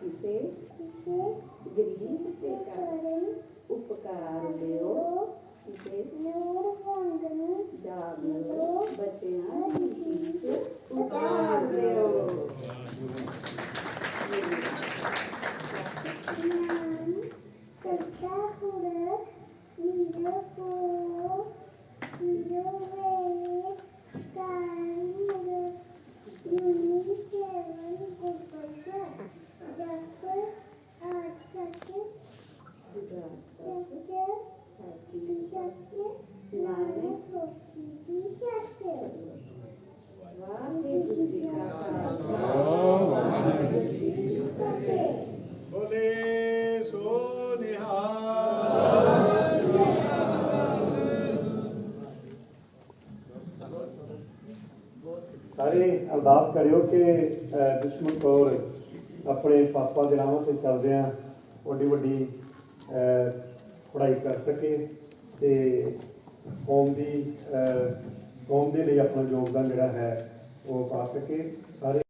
ਕਿਸੇ ਕਿਸੇ ਗਰੀਬ ਤੇ ਕਰ। ਸਾਰੇ ਅਰਦਾਸ ਕਰਿਓ ਕਿ ਅਹ, ਦੁਸ਼ਮਣ ਕੌਰ ਆਪਣੇ ਪਾਪਾ ਦੇ ਰਾਹਾਂ ਤੇ ਚੱਲਦੇ ਚੱਲਦਿਆਂ ਵੱਡੀ ਵੱਡੀ ਪੜ੍ਹਾਈ ਕਰ ਸਕੇ ਤੇ ਕੌਮ ਦੀ ਕੌਮ ਦੇ ਲਈ ਆਪਣਾ ਯੋਗਦਾਨ ਜਿਹੜਾ ਹੈ ਉਹ ਪਾ ਸਕੇ। ਸਾਰੇ